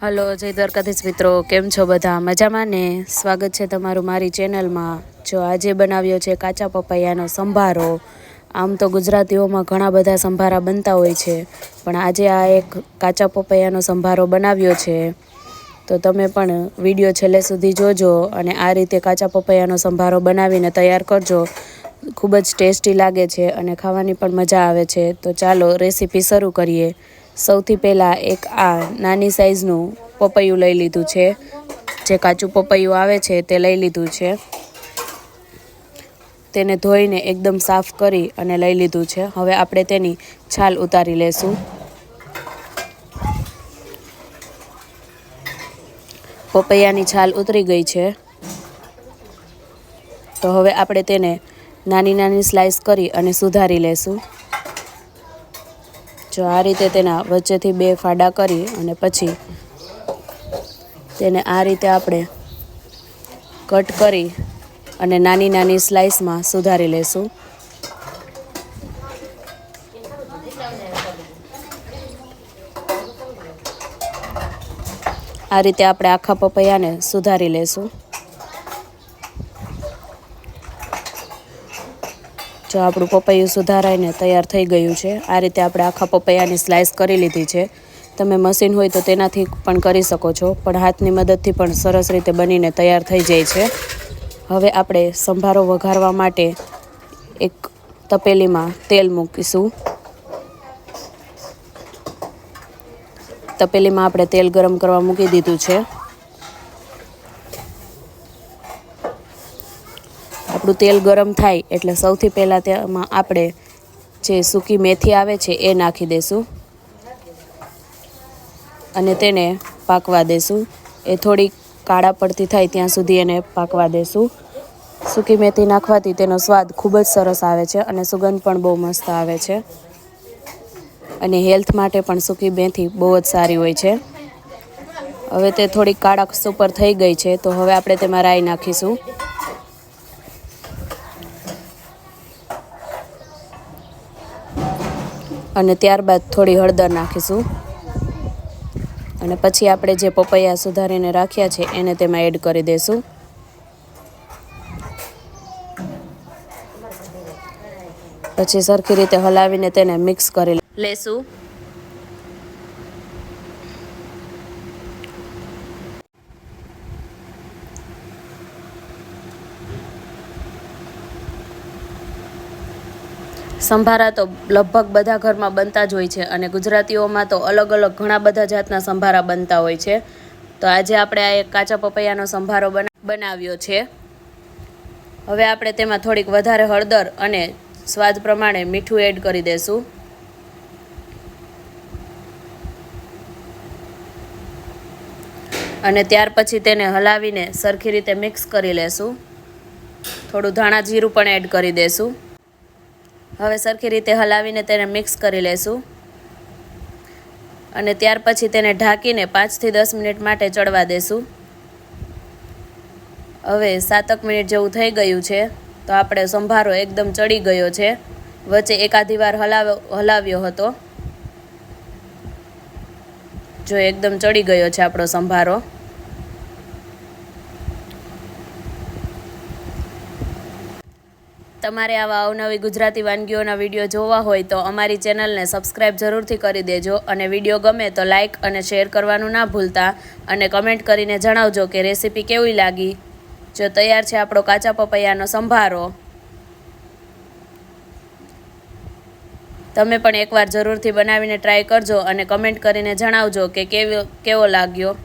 Hello, જય દ્વારકાધીશ મિત્રો. કેમ છો બધા? મજામાં ને? સ્વાગત છે તમારું મારી ચેનલમાં. જો આજે બનાવ્યો છે કાચા પપૈયાનો સંભારો. આમ તો ગુજરાતીઓમાં ઘણા બધા સંભારા બનતા હોય છે, પણ આજે આ એક કાચા પપૈયાનો સંભારો બનાવ્યો છે. તો તમે પણ વીડિયો છેલ્લે સુધી જોજો અને આ રીતે કાચા પપૈયાનો સંભારો બનાવીને તૈયાર કરજો. ખૂબ જ ટેસ્ટી લાગે છે અને ખાવાની પણ મજા આવે છે. તો ચાલો રેસીપી શરૂ કરીએ. સૌથી પહેલાં એક આ નાની સાઈઝનું પપૈયું લઈ લીધું છે. જે કાચું પપૈયું આવે છે તે લઈ લીધું છે. તેને ધોઈને એકદમ સાફ કરી અને લઈ લીધું છે. હવે આપણે તેની છાલ ઉતારી લેશું. પપૈયાની છાલ ઉતરી ગઈ છે. તો હવે આપણે તેને નાની નાની સ્લાઇસ કરી અને સુધારી લેશું. જો આ રીતે તેના વચ્ચેથી બે ફાડા કરી અને પછી તેને આ રીતે આપણે કટ કરી અને નાની નાની સ્લાઇસમાં સુધારી લેશું. આ રીતે આપણે આખા પપૈયાને સુધારી લેશું. જો આપણું પપૈયું સુધારાઈને તૈયાર થઈ ગયું છે, આ રીતે આપણે આખા પપૈયાની સ્લાઇસ કરી લીધી છે. તમે મશીન હોય તો તેનાથી પણ કરી શકો છો, પણ હાથની મદદથી પણ સરસ રીતે બનીને તૈયાર થઈ જાય છે. હવે આપણે સંભારો વઘારવા માટે એક તપેલીમાં તેલ મૂકીશું. તપેલીમાં આપણે તેલ ગરમ કરવા મૂકી દીધું છે. આપણું તેલ ગરમ થાય એટલે સૌથી પહેલાં તેમાં આપણે જે સૂકી મેથી આવે છે એ નાખી દઈશું અને તેને પાકવા દેશું. એ થોડી કાળા પડતી થાય ત્યાં સુધી એને પાકવા દેશું. સૂકી મેથી નાખવાથી તેનો સ્વાદ ખૂબ જ સરસ આવે છે અને સુગંધ પણ બહુ મસ્ત આવે છે. અને હેલ્થ માટે પણ સૂકી મેથી બહુ જ સારી હોય છે. હવે તે થોડી કાળા સુપર થઈ ગઈ છે તો હવે આપણે તેમાં રાઈ નાખીશું. અને ત્યારબાદ થોડી હળદર નાખીશું. અને પછી આપણે જે પપૈયા સુધારીને રાખ્યા છે, એને તેમાં એડ કરી દઈશું પછી સરખી રીતે હલાવીને તેને મિક્સ કરી લેશું. સંભારા તો લગભગ બધા ઘરમાં બનતા જ હોય છે અને ગુજરાતીઓમાં તો અલગ અલગ ઘણા બધા જાતના સંભારા બનતા હોય છે. તો આજે આપણે આ એક કાચા પપૈયાનો સંભારો બનાવ્યો છે. હવે આપણે તેમાં થોડીક વધારે હળદર અને સ્વાદ પ્રમાણે મીઠું એડ કરી દઈશું અને ત્યાર પછી તેને હલાવીને સરખી રીતે મિક્સ કરી લેશું. થોડું ધાણા જીરું પણ એડ કરી દઈશું હવે સરખી રીતે હલાવીને તેને મિક્સ કરી લેશું. અને ત્યાર પછી તેને ઢાંકીને પાંચથી દસ મિનિટ માટે ચડવા દેશું. હવે સાતક મિનિટ જેવું થઈ ગયું છે, તો આપણે સંભારો એકદમ ચડી ગયો છે. વચ્ચે એકાધી વાર હલાવ હલાવ્યો હતો. જો એકદમ ચડી ગયો છે આપણો સંભારો. તમારે આવા અવનવી ગુજરાતી વાનગીઓના વીડિયો જોવા હોય તો અમારી ચેનલને સબસ્ક્રાઈબ જરૂરથી કરી દેજો અને વીડિયો ગમે તો લાઇક અને શેર કરવાનું ના ભૂલતા અને કમેન્ટ કરીને જણાવજો કે રેસીપી કેવી લાગી. જો તૈયાર છે આપણો કાચા પપૈયાનો સંભારો. તમે પણ એકવાર જરૂરથી બનાવીને ટ્રાય કરજો અને કમેન્ટ કરીને જણાવજો કે કેવો કેવો લાગ્યો.